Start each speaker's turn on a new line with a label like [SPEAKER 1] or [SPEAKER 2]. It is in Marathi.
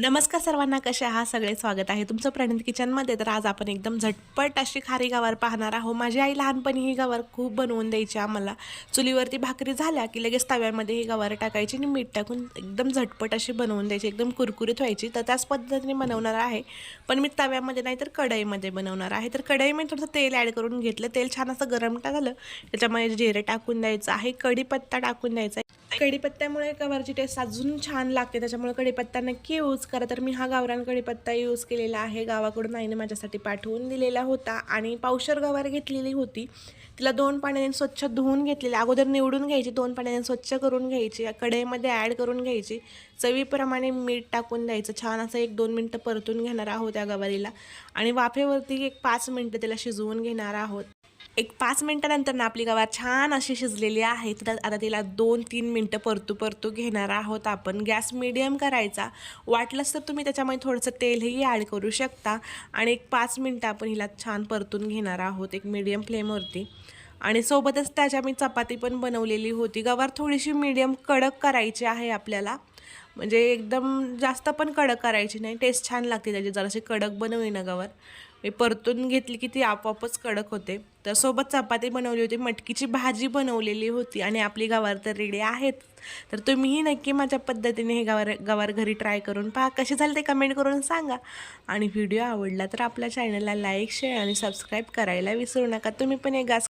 [SPEAKER 1] नमस्कार सर्वांना कसे आहात? सगळे स्वागत आहे तुमचं प्रणित किचनमध्ये. तर आज आपण एकदम झटपट अशी खारी गवार पाहणार आहोत. माझी आई लहानपणी ही गवार खूप बनवून द्यायची आम्हाला. चुलीवरती भाकरी झाल्या की लगेच तव्यामध्ये ही गवार टाकायची आणि मीठ टाकून एकदम झटपट अशी बनवून द्यायची. एकदम कुरकुरीत व्हायची. तर त्याच पद्धतीने बनवणार आहे. पण मी तव्यामध्ये नाही तर कढईमध्ये बनवणार आहे. तर कढईमध्ये थोडंसं तेल ॲड करून घेतलं. तेल छान असं गरम झालं. त्याच्यामध्ये जिरे टाकून द्यायचं आहे. कढीपत्ता टाकून द्यायचा आहे. कढीपत्त्यामुळे गवारची टेस्ट अजून छान लागते. त्याच्यामुळे कढीपत्ता नक्की यूज करा तर मी हा गावरान कढीपत्ता यूज केलेला आहे. गावाकडून आईने माझ्यासाठी पाठवून दिलेला होता आणि पावशर गवार घेतलेली होती. तिला दोन पाण्याने स्वच्छ धुवून घेतलेली अगोदर निवडून घ्यायची दोन पाण्याने स्वच्छ करून घ्यायची कढईमध्ये ॲड करून घ्यायची. चवीप्रमाणे मीठ टाकून द्यायचं. छान असं एक दोन मिनटं परतून घेणार आहोत त्या गवारीला. आणि वाफेवरती एक पाच मिनटं तिला शिजवून घेणार आहोत. एक पाच मिनटानंतर ना आपली गवार छान अशी शिजलेली आहे. तर आता तिला दोन तीन मिनटं परतू परतू घेणार आहोत आपण. गॅस मिडियम करायचा. वाटलंच तर तुम्ही त्याच्यामध्ये थोडंसं तेलही ॲड करू शकता. आणि एक पाच मिनटं आपण हिला छान परतून घेणार आहोत एक मिडियम फ्लेमवरती. आणि सोबतच त्याच्या मी चपाती पण बनवलेली होती. गवार थोडीशी मीडियम कडक करायची आहे आपल्याला. म्हणजे एकदम जास्त पण कडक करायची नाही. टेस्ट छान लागते त्याची. जराशी कडक बनवली ना गवार. मी परतून घेतली की ती आपोआपच कडक होते. तर सोबत चपाती बनवली होती. मटकीची भाजी बनवलेली होती आणि आपली गवार तर रेडी आहेत. तर तुम्हीही नक्की माझ्या पद्धतीने हे गवार गवार घरी ट्राय करून पहा. कसे झाले ते कमेंट करून सांगा. आणि व्हिडिओ आवडला तर आपल्या चॅनलला लाईक शेअर आणि सबस्क्राईब करायला विसरू नका. तुम्ही पण एक गास